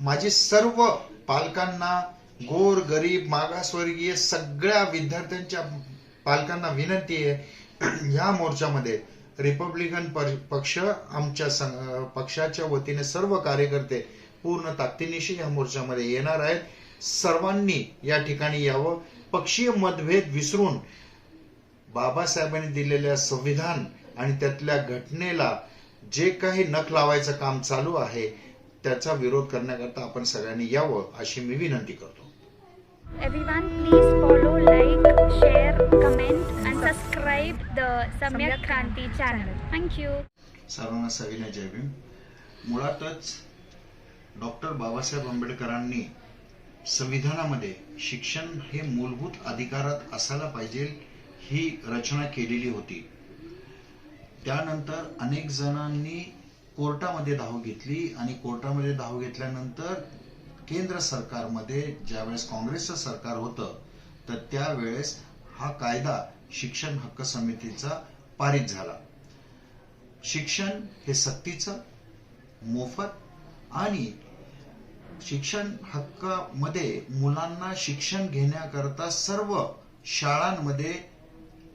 माझी सर्व पालकांना गोर गरीब मागासवर्गीय सगळ्या विद्यार्थ्यांच्या पालकांना विनंती आहे ह्या मोर्चामध्ये रिपब्लिकन पक्ष आमच्या सं- पक्षाच्या वतीने सर्व कार्यकर्ते पूर्ण ताकदीनिशी या मोर्चामध्ये येणार आहेत. सर्वांनी या ठिकाणी यावं. पक्षीय मतभेद विसरून बाबासाहेबांनी दिलेल्या संविधान आणि त्यातल्या घटनेला जे काही नख लावायचं काम चालू आहे त्याचा विरोध करण्याकरता आपण सगळ्यांनी यावं अशी मी विनंती करतो please follow, like, share, comment, and subscribe the Samyak Kranti channel. Thank you. सर्वांना सविनय जय भीम मुळातच डॉक्टर बाबासाहेब आंबेडकरांनी संविधानामध्ये शिक्षण हे मूलभूत अधिकारात असायला पाहिजे ही रचना केलेली होती त्यानंतर अनेक जणांनी कोर्टामध्ये धाव घेतली आणि कोर्टामध्ये धाव घेतल्यानंतर केंद्र सरकारमध्ये ज्यावेळेस काँग्रेसचं सरकार होतं तर त्यावेळेस हा कायदा शिक्षण हक्क समितीचा पारित झाला. शिक्षण हे सक्तीचं मोफत आणि शिक्षण हक्कामध्ये मुलांना शिक्षण घेण्याकरता सर्व शाळांमध्ये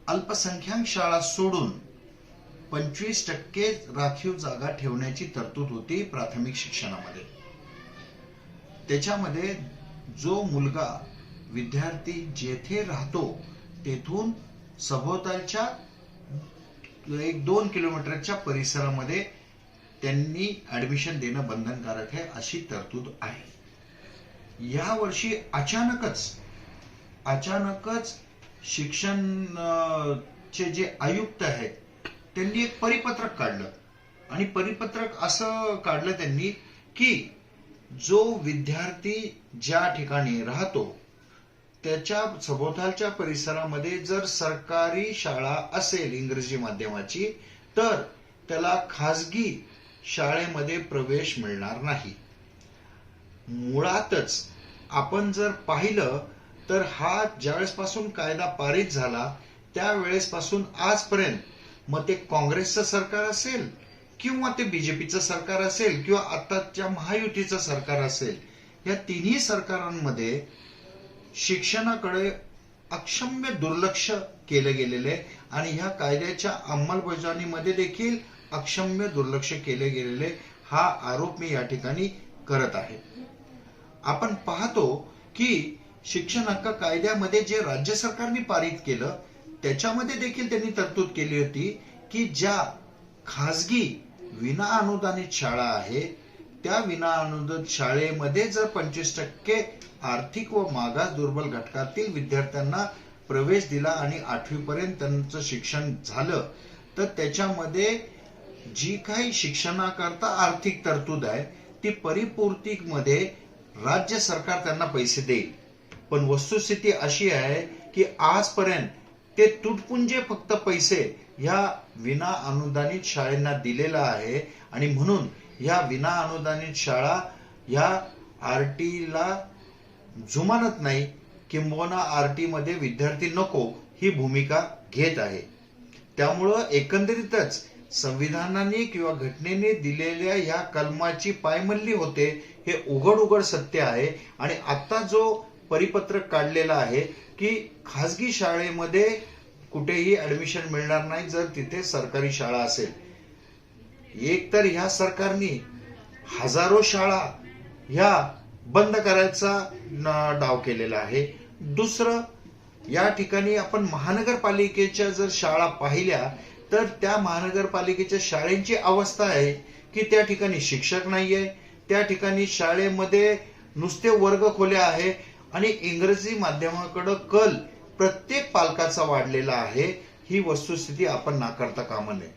अल्पसंख्याक शाळा सोडून पंचवीस टक्के राखीव जागा ठेवण्याची तरतूद होती प्राथमिक शिक्षणामध्ये. त्याच्यामध्ये जो मुलगा विद्यार्थी जेथे राहतो तेथून सभोवतालच्या एक दोन किलोमीटरच्या परिसरामध्ये त्यांनी ऍडमिशन देणं बंधनकारक आहे अशी तरतूद आहे. या वर्षी अचानकच अचानकच शिक्षण चे जे आयुक्त आहेत त्यांनी एक परिपत्रक काढलं. आणि परिपत्रक असं काढलं त्यांनी की जो विद्यार्थी ज्या ठिकाणी राहतो त्याच्या सभोवतालच्या परिसरामध्ये जर सरकारी शाळा असेल इंग्रजी माध्यमाची तर त्याला खाजगी शाळेमध्ये प्रवेश मिळणार नाही. मुळातच आपण जर पाहिलं तर हा ज्यावेळेसपासून कायदा पारित झाला त्यावेळेसपासून आजपर्यंत मग ते काँग्रेसचं सरकार असेल किंवा ते बीजेपीचं सरकार असेल किंवा आताच्या महायुतीचं सरकार असेल या तिन्ही सरकारांमध्ये शिक्षणाकडे अक्षम्य दुर्लक्ष केलं गेलेलं आहे आणि ह्या कायद्याच्या अंमलबजावणीमध्ये देखील अक्षम्य दुर्लक्ष केले गेलेले हा आरोप मी या ठिकाणी करत आहे. आपण पाहतो की शिक्षण हक्क कायद्यामध्ये जे राज्य सरकारने पारित केलं त्याच्यामध्ये देखील त्यांनी तरतूद केली होती की ज्या खाजगी विना अनुदानित शाळा आहे त्या विना अनुदानित शाळेमध्ये जर पंचवीस टक्के आर्थिक व मागास दुर्बल घटकातील विद्यार्थ्यांना प्रवेश दिला आणि आठवीपर्यंत त्यांचं शिक्षण झालं तर त्याच्यामध्ये जी काही शिक्षणाकरता आर्थिक तरतूद आहे ती परिपूर्तीमध्ये राज्य सरकार त्यांना पैसे देईल. पण वस्तुस्थिती अशी आहे की आजपर्यंत ते तुटपुंजे फक्त पैसे ह्या विना अनुदानित शाळेंना दिलेला आहे. आणि म्हणून ह्या विना अनुदानित शाळा ह्या आर टीला जुमानत नाही किंबहुना आर टीमध्ये विद्यार्थी नको ही भूमिका घेत आहे. त्यामुळं एकंदरीतच संविधानाने किंवा घटनेने दिलेल्या या कलमाची पायमल्ली होते हे उघड उघड सत्य आहे. आणि आता जो परिपत्रक काढलेलं आहे की खाजगी शाळेमध्ये कुठेही ऍडमिशन मिळणार नाही जर तिथे सरकारी शाळा असेल. एक तर ह्या सरकारने हजारो शाळा ह्या बंद करायचा डाव केलेला आहे. दुसरं या ठिकाणी आपण महानगरपालिकेच्या जर शाळा पाहिल्या तर त्या महानगरपालिकेच्या शाळेंची अवस्था आहे की त्या ठिकाणी शिक्षक नाहीये त्या ठिकाणी शाळेमध्ये नुसते वर्ग खोल्या आहे आणि इंग्रजी माध्यमाकडं कल प्रत्येक पालकाचा वाढलेला आहे ही वस्तुस्थिती आपण नाकारता कामा नये.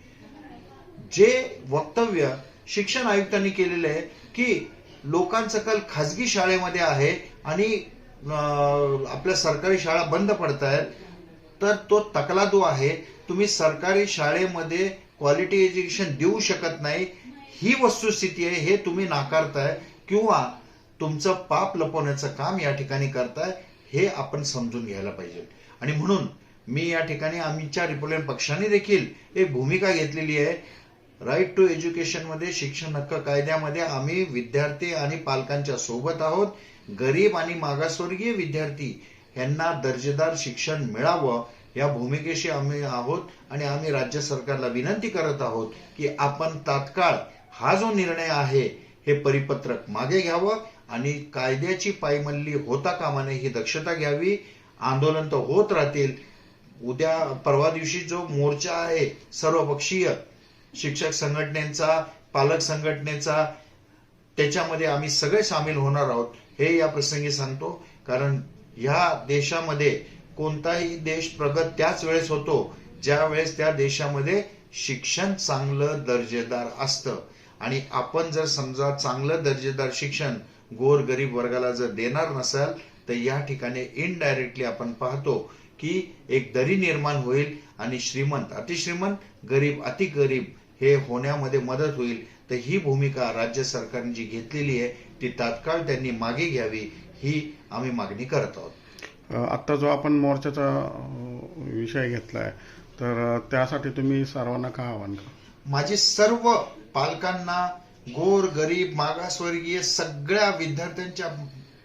जे वक्तव्य शिक्षण आयुक्तांनी केलेलं आहे की लोकांचा कल खाजगी शाळेमध्ये आहे आणि आपल्या सरकारी शाळा बंद पडत आहेत तर तो तकला जो आहे. तुम्ही सरकारी शाळेमध्ये क्वालिटी एज्युकेशन देऊ शकत नाही. ही वस्तुस्थिती आहे हे तुम्ही नाकारताय. किंवा तुमचं पाप लपवण्याचं काम या ठिकाणी करताय हे आपण समजून घ्यायला पाहिजे. आणि म्हणून मी या ठिकाणी आमच्या रिपब्लिकन पक्षाने देखील एक भूमिका घेतलेली आहे. राईट टू एज्युकेशनमध्ये शिक्षण हक्क कायद्यामध्ये आम्ही विद्यार्थी आणि पालकांच्या सोबत आहोत. गरीब आणि मागासवर्गीय विद्यार्थी यांना दर्जेदार शिक्षण मिळावं या भूमिकेशी आम्ही आहोत. आणि आम्ही राज्य सरकारला विनंती करत आहोत की आपण तात्काळ हा जो निर्णय आहे हे परिपत्रक मागे घ्यावं. आणि कायद्याची पायमल्ली होता कामा नये ही दक्षता घ्यावी. आंदोलन तर होत राहतील. उद्या परवा दिवशी जो मोर्चा आहे सर्वपक्षीय शिक्षक संघटनेचा पालक संघटनेचा त्याच्यामध्ये आम्ही सगळे सामील होणार आहोत हे या प्रसंगी सांगतो. कारण ह्या देशामध्ये कोणताही देश प्रगत त्याच वेळेस होतो ज्या वेळेस त्या देशामध्ये शिक्षण चांगलं दर्जेदार असतं. आणि आपण जर समजा चांगलं दर्जेदार शिक्षण गोर गरीब वर्गाला जर देणार नसाल तर या ठिकाणी इनडायरेक्टली आपण पाहतो की एक दरी निर्माण होईल आणि श्रीमंत अतिश्रीमंत गरीब अति गरीब हे होण्यामध्ये मदत होईल. तर ही भूमिका राज्य सरकारने जी घेतलेली आहे ती तात्काळ त्यांनी मागे घ्यावी ही आम्ही मागणी करत आहोत. आत्ता जो आपण मोर्चाचा विषय विषय घेतलाय तर त्यासाठी तुम्ही सर्वांना का आव्हान करा माझी सर्व पालकांना गोर गरीब मागासवर्गीय सगळ्या विद्यार्थ्यांच्या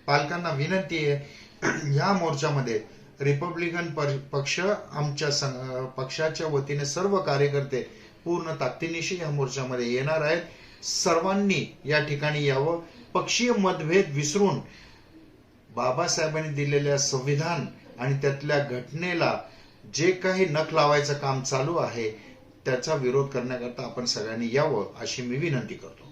पालकांना विनंती आहे या मोर्चामध्ये रिपब्लिकन पर- पक्ष आमच्या सं- पक्षाच्या वतीने सर्व कार्यकर्ते पूर्ण ताकदीनिशी या मोर्चामध्ये येणार आहेत. सर्वांनी या ठिकाणी यावं. पक्षीय मतभेद विसरून बाबासाहेबांनी दिलेल्या संविधान आणि त्यातल्या घटनेला जे काही नख लावायचं काम चालू आहे त्याचा विरोध करण्याकरता आपण सगळ्यांनी यावं अशी मी विनंती करतो.